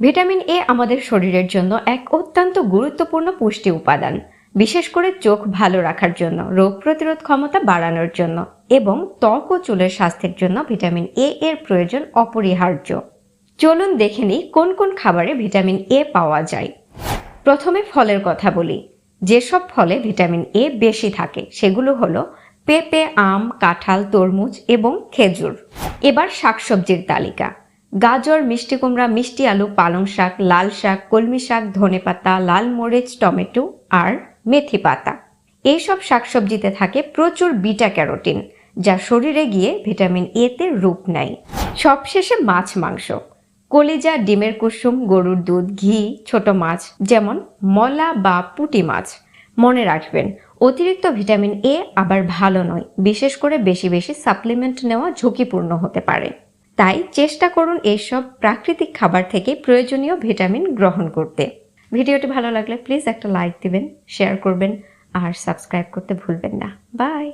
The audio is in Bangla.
ভিটামিন এ আমাদের শরীরের জন্য এক অত্যন্ত গুরুত্বপূর্ণ পুষ্টি উপাদান, বিশেষ করে চোখ ভালো রাখার জন্য, রোগ প্রতিরোধ ক্ষমতা বাড়ানোর জন্য এবং ত্বক ও চুলের স্বাস্থ্যের জন্য ভিটামিন এ এর প্রয়োজন অপরিহার্য। চলুন দেখে নিই কোন কোন খাবারে ভিটামিন এ পাওয়া যায়। প্রথমে ফলের কথা বলি। যেসব ফলে ভিটামিন এ বেশি থাকে, সেগুলো হলো পেঁপে, আম, কাঁঠাল, তরমুজ এবং খেজুর। এবার শাকসবজির তালিকা। গাজর, মিষ্টি কুমড়া, মিষ্টি আলু, পালং শাক, লাল শাক, কলমি শাক ধনেপাতা লাল মরিচ, টমেটো আর মেথি পাতা। এইসব শাকসবজিতে থাকে প্রচুর বিটা ক্যারোটিন যা শরীরে গিয়ে ভিটামিন এতে রূপ নেয়। সবশেষে মাছ, মাংস। কলিজা, ডিমের কুসুম, গরুর দুধ, ঘি, ছোট মাছ, যেমন মলা বা পুঁটি মাছ। মনে রাখবেন, অতিরিক্ত ভিটামিন এ আবার ভালো নয়, বিশেষ করে বেশি বেশি সাপ্লিমেন্ট নেওয়া ঝুঁকিপূর্ণ হতে পারে। তাই চেষ্টা করুন এইসব প্রাকৃতিক খাবার থেকে প্রয়োজনীয় ভিটামিন গ্রহণ করতে। ভিডিওটি ভালো লাগলে প্লিজ একটা লাইক দিবেন, শেয়ার করবেন আর সাবস্ক্রাইব করতে ভুলবেন না। বাই!